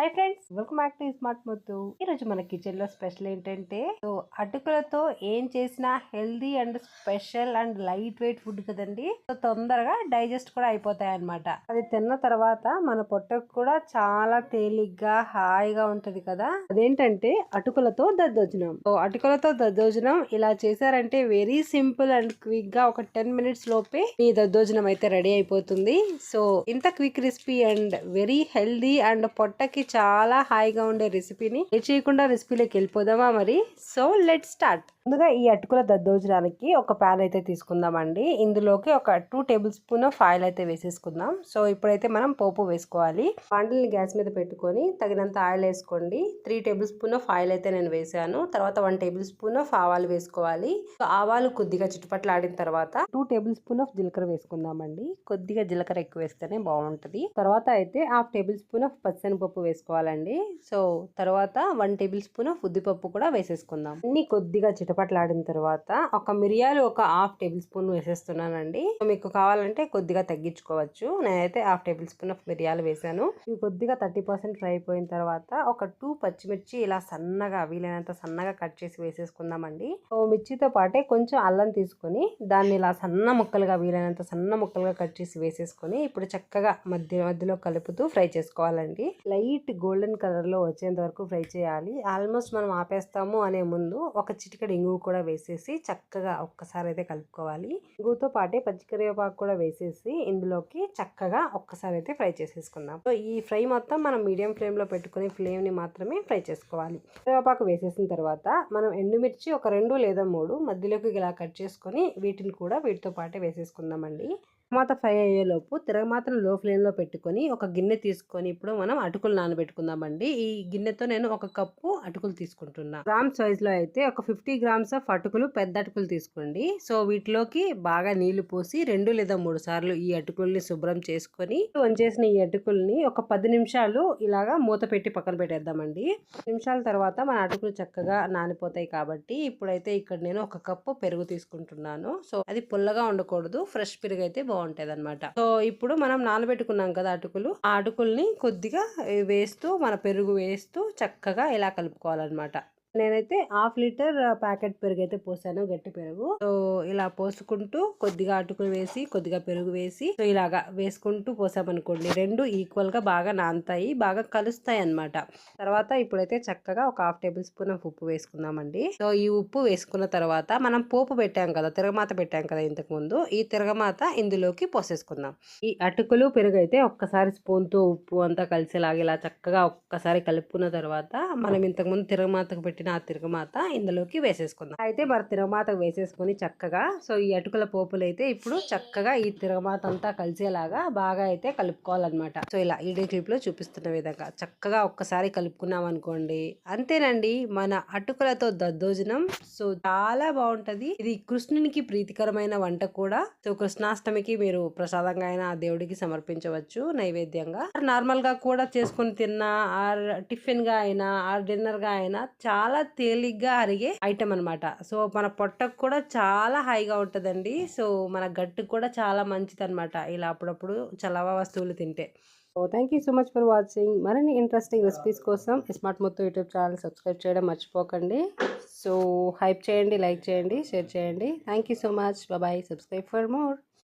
Hi friends welcome back to smart ముద్దు. ఈ రోజు మన కిచెన్లో స్పెషల్ ఏంటంటే సో అటుకులతో ఏం చేసినా healthy and special and light weight food కదండి. సో తొందరగా డైజెస్ట్ కూడా అయిపోతాయి అనమాట అది తిన్న తర్వాత మన పొట్టకు కూడా చాలా తేలిగ్గా హాయిగా ఉంటది కదా. అదేంటంటే అటుకులతో దద్దోజనం. సో అటుకులతో దద్దోజనం ఇలా చేశారంటే వెరీ సింపుల్ అండ్ క్విక్గా ఒక టెన్ మినిట్స్ లోపే మీ దద్దోజనం అయితే రెడీ అయిపోతుంది. సో ఇంత quick recipe and very healthy and పొట్టకి చాలా హాయిగా ఉండే రెసిపీని చేయకుండా రెసిపీలోకి వెళ్ళిపోదామా మరి? సో లెట్ స్టార్ట్ ముందుగా ఈ అటుకుల దద్దోజనానికి ఒక ప్యాన్ అయితే తీసుకుందామండి. ఇందులోకి ఒక two tablespoon of oil అయితే వేసేసుకుందాం. సో ఇప్పుడైతే మనం పోపు వేసుకోవాలి. బాండిల్ని గ్యాస్ మీద పెట్టుకొని తగినంత ఆయిల్ వేసుకోండి. Three tablespoon of oil అయితే నేను వేసాను. తర్వాత వన్ టేబుల్ స్పూన్ ఆఫ్ ఆవాలు వేసుకోవాలి. సో ఆవాలు కొద్దిగా చుట్టుపట్లు ఆడిన తర్వాత టూ టేబుల్ స్పూన్ ఆఫ్ జీలకర్ర వేసుకుందామండి. కొద్దిగా జీలకర్ర ఎక్కువ వేస్తేనే బాగుంటది. తర్వాత అయితే హాఫ్ టేబుల్ స్పూన్ ఆఫ్ పచ్చనిపప్పు వేసుకోవాలండి. సో తర్వాత వన్ టేబుల్ స్పూన్ ఆఫ్ ఉద్దిపప్పు కూడా వేసేసుకుందాం. అన్ని కొద్దిగా చిటపట్లాడిన తర్వాత ఒక మిరియాలు ఒక హాఫ్ టేబుల్ స్పూన్ వేసేస్తున్నానండి. మీకు కావాలంటే కొద్దిగా తగ్గించుకోవచ్చు. నేనైతే హాఫ్ టేబుల్ స్పూన్ ఆఫ్ మిరియాలు వేసాను. ఇవి కొద్దిగా థర్టీ పర్సెంట్ ఫ్రై అయిపోయిన తర్వాత ఒక టూ పచ్చిమిర్చి ఇలా సన్నగా వీలైనంత సన్నగా కట్ చేసి వేసేసుకుందామండి. సో మిర్చితో పాటే కొంచెం అల్లం తీసుకొని దాన్ని ఇలా సన్న ముక్కలుగా వీలైనంత సన్న ముక్కలుగా కట్ చేసి వేసేసుకొని ఇప్పుడు చక్కగా మధ్య మధ్యలో కలుపుతూ ఫ్రై చేసుకోవాలండి. లైట్ గోల్డెన్ కలర్లో వచ్చేంత వరకు ఫ్రై చేయాలి. ఆల్మోస్ట్ మనం ఆపేస్తాము అనే ముందు ఒక చిటికడి ఇంగువ కూడా వేసేసి చక్కగా ఒక్కసారి అయితే కలుపుకోవాలి. ఇంగువతో పాటే పచ్చికరివేపాకు కూడా వేసేసి ఇందులోకి చక్కగా ఒక్కసారి అయితే ఫ్రై చేసేసుకుందాం. సో ఈ ఫ్రై మొత్తం మనం మీడియం ఫ్లేమ్లో పెట్టుకునే పెట్టుకుని మాత్రమే ఫ్రై చేసుకోవాలి. కరివేపాకు వేసేసిన తర్వాత మనం ఎండుమిర్చి ఒక రెండు లేదా మూడు మధ్యలోకి ఇలా కట్ చేసుకొని వీటిని కూడా వీటితో పాటే వేసేసుకుందామండి. టమాటా ఫ్రై అయ్యేలోపు తిరగమాతను లో ఫ్లేమ్లో పెట్టుకొని ఒక గిన్నె తీసుకొని ఇప్పుడు మనం అటుకులు నానబెట్టుకుందామండి. ఈ గిన్నెతో నేను ఒక కప్పు అటుకులు తీసుకుంటున్నా. గ్రామ్స్ సైజ్లో అయితే ఒక ఫిఫ్టీ గ్రామ్స్ ఆఫ్ అటుకులు పెద్ద అటుకులు తీసుకోండి. సో వీటిలోకి బాగా నీళ్ళు పోసి రెండు లేదా మూడు సార్లు ఈ అటుకుల్ని శుభ్రం చేసుకొని వంచేసిన ఈ అటుకుల్ని ఒక పది నిమిషాలు ఇలాగా మూత పెట్టి పక్కన పెట్టేద్దామండి. నిమిషాల తర్వాత మన అటుకులు చక్కగా నానిపోతాయి కాబట్టి ఇప్పుడైతే ఇక్కడ నేను ఒక కప్పు పెరుగు తీసుకుంటున్నాను. సో అది పుల్లగా ఉండకూడదు. ఫ్రెష్ పెరుగు అయితే బాగుంటుంది అనమాట సో ఇప్పుడు మనం నానబెట్టుకున్నాం కదా అటుకులు ఆ అటుకుల్ని కొద్దిగా వేస్తూ మన పెరుగు వేస్తూ చక్కగా ఇలా కలుపుకోవాలన్నమాట. నేనైతే హాఫ్ లీటర్ ప్యాకెట్ పెరుగు అయితే పోసాను గట్టి పెరుగు. సో ఇలా పోసుకుంటూ కొద్దిగా అటుకులు వేసి కొద్దిగా పెరుగు వేసి సో ఇలాగా వేసుకుంటూ పోసామనుకోండి. రెండు ఈక్వల్గా బాగా నానతాయి బాగా కలుస్తాయి అన్నమాట. తర్వాత ఇప్పుడైతే చక్కగా ఒక హాఫ్ టేబుల్ స్పూన్ ఆఫ్ ఉప్పు వేసుకుందామండి. సో ఈ ఉప్పు వేసుకున్న తర్వాత మనం పోపు పెట్టాం కదా తిరగమాత పెట్టాం కదా ఇంతకు ముందు ఈ తిరగమాత ఇందులోకి పోసేసుకుందాం. ఈ అటుకులు పెరుగు అయితే ఒక్కసారి స్పూన్తో ఉప్పు అంతా కలిసేలాగా ఇలా చక్కగా ఒక్కసారి కలుపుకున్న తర్వాత మనం ఇంతకు ముందు తిరగమాతకు పెట్టిన ఆ తిరగమాత ఇందులోకి వేసేసుకుందాం. అయితే మరి తిరగమాత వేసేసుకొని చక్కగా సో ఈ అటుకుల పోపులు అయితే ఇప్పుడు చక్కగా ఈ తిరగమాత అంతా కలిసేలాగా బాగా అయితే కలుపుకోవాలన్నమాట. సో ఇలా ఈ క్లిప్లో చూపిస్తున్న విధంగా చక్కగా ఒక్కసారి కలుపుకున్నాం అనుకోండి అంతేనండి మన అటుకులతో దద్దోజనం. సో చాలా బాగుంటది. ఇది కృష్ణునికి ప్రీతికరమైన వంట కూడా. సో కృష్ణాష్టమికి మీరు ప్రసాదంగా అయినా ఆ దేవుడికి సమర్పించవచ్చు నైవేద్యంగా. నార్మల్గా కూడా చేసుకుని తిన్నా ఆర్ టిఫిన్గా అయినా ఆర్ డిన్నర్గా అయినా చాలా చాలా తేలిగ్గా అరిగే ఐటమ్ అనమాట సో మన పొట్టకు కూడా చాలా హైగా ఉంటుందండి. సో మన గట్టుకు కూడా చాలా మంచిది అనమాట ఇలా అప్పుడప్పుడు చలవ వస్తువులు తింటే. So thank you so much for watching మరిన్ని ఇంట్రెస్టింగ్ రెసిపీస్ కోసం స్మార్ట్ మొత్తం యూట్యూబ్ ఛానల్ సబ్స్క్రైబ్ చేయడం మర్చిపోకండి. సో హైప్ చేయండి లైక్ చేయండి షేర్ చేయండి. Thank you so much bye subscribe for more